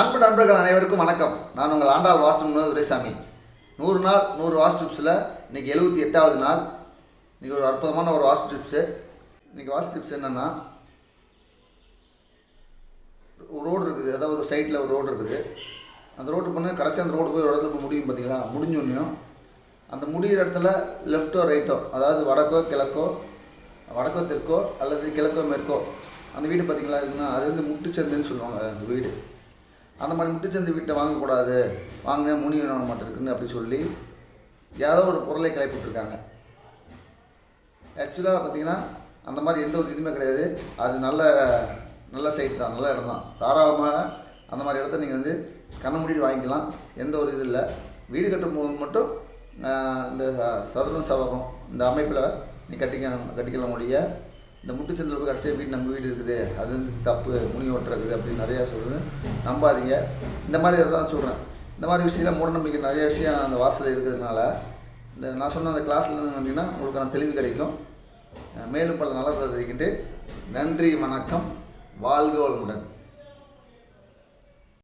அன்பு நண்பர்கள் அனைவருக்கும் வணக்கம். நான் உங்கள் ஆண்டாள் வாஸ்து துரைசாமி நூறு நாள் நூறு வாஸ்து டிப்ஸில் இன்றைக்கி எழுபத்தி எட்டாவது நாள். இன்றைக்கி ஒரு அற்புதமான ஒரு வாஸ்து டிப்ஸு இன்றைக்கி வாஸ்து டிப்ஸ் என்னென்னா ஒரு ரோடு இருக்குது. அதாவது ஒரு சைட்டில் ஒரு ரோடு இருக்குது. அந்த ரோடு பண்ண கடைசி அந்த ரோடு போய் ஒரு இடத்துல போய் முடியும் பார்த்தீங்களா முடிஞ்சோன்னையும் அந்த முடிகிற இடத்துல லெஃப்ட்டோ ரைட்டோ அதாவது வடக்கோ கிழக்கோ வடக்கோ தெற்கோ அல்லது கிழக்கோ மேற்கோ அந்த வீடு பார்த்தீங்களா இருக்குன்னா அது வந்து முட்டுச்சந்துன்னு சொல்லுவாங்க. அந்த வீடு. அந்த மாதிரி முட்டுச்சந்து வீட்டை வாங்கக்கூடாது. வாங்க முனி வர மாட்டேருக்குன்னு அப்படி சொல்லி யாரோ ஒரு பொருளை கிளப்பிட்டுருக்காங்க ஆக்சுவலாக பார்த்தீங்கன்னா அந்த மாதிரி எந்த ஒரு இதுவுமே கிடையாது. அது நல்ல நல்ல சைட் தான் நல்ல இடம் தான் தாராளமாக அந்த மாதிரி இடத்த நீங்கள் வந்து கண்ண மூடிட்டு வாங்கிக்கலாம். எந்த ஒரு இது இல்லை. வீடு கட்டும் போது மட்டும் இந்த சதுரம் சவகம் இந்த அமைப்பில் நீ கட்டிக்க கட்டிக்கலாம் ஒழிய இந்த முட்டுச்சந்தில் போய் கடைசியாக வீடு நம்ம வீடு இருக்குது அது வந்து தப்பு முனி ஓட்டுறது அப்படின்னு நிறையா சொல்கிறேன் நம்பாதீங்க. இந்த மாதிரி தான் சொல்கிறேன் இந்த மாதிரி விஷயம்லாம் மூடநம்பிக்கை நிறைய விஷயம் அந்த வாசலில் இருக்கிறதுனால இந்த நான் சொன்ன அந்த கிளாஸில் வந்தீங்கன்னா உங்களுக்கான தெளிவு கிடைக்கும். மேலும் பல நல்லதை தெரிவிக்கிட்டு நன்றி வணக்கம். வாழ்க வளமுடன்.